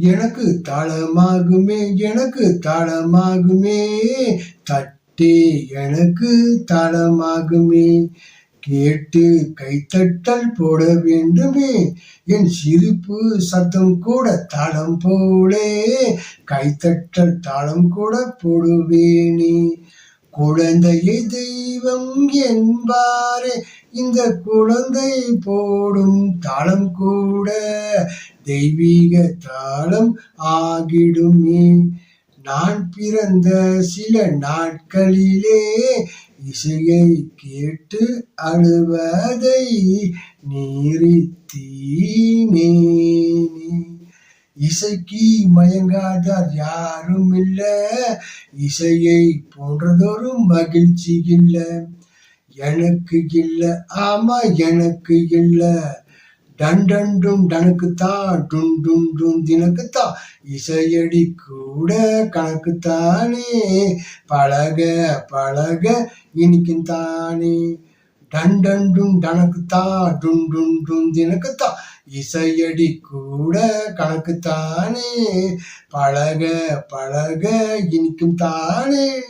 எனக்கு தாளமாகுமே எனக்கு தாளமாகுமே. தட்டே எனக்கு தாளமாகுமே. கேட்டு கைத்தட்டல் போட வேண்டுமே. என் சிரிப்பு சத்தம் கூட தாளம் போலே. கைத்தட்டல் தாளம் கூட போடுவேனே. குழந்தையை தெய்வம் என்பாரே இந்த குழந்தை போடும் தாளம் கூட தெய்வீக தாளம் ஆகிடுமே. நான் பிறந்த சில நாட்களிலே இசையை கேட்டு அழுவதை நிறுத்தினே இசைக்கு மயங்காதார் யாரும் இல்ல இசையை போன்றதொரு மகிழ்ச்சி இல்ல எனக்கு இல்ல ஆமா எனக்கு இல்ல. டண்டண்டும் டனக்குத்தான் டும் டனுக்குத்தான் டும் டும் தினக்குத்தான் இசையடி கூட கணக்குத்தானே. பழக பழக இனிக்கும் தானே. டண்டண்டும் டனக்குத்தான் டும் டும் டும் தினக்குத்தான் இசையடி கூட கணக்குத்தானே. பழக பழக இனிக்கும் தானே.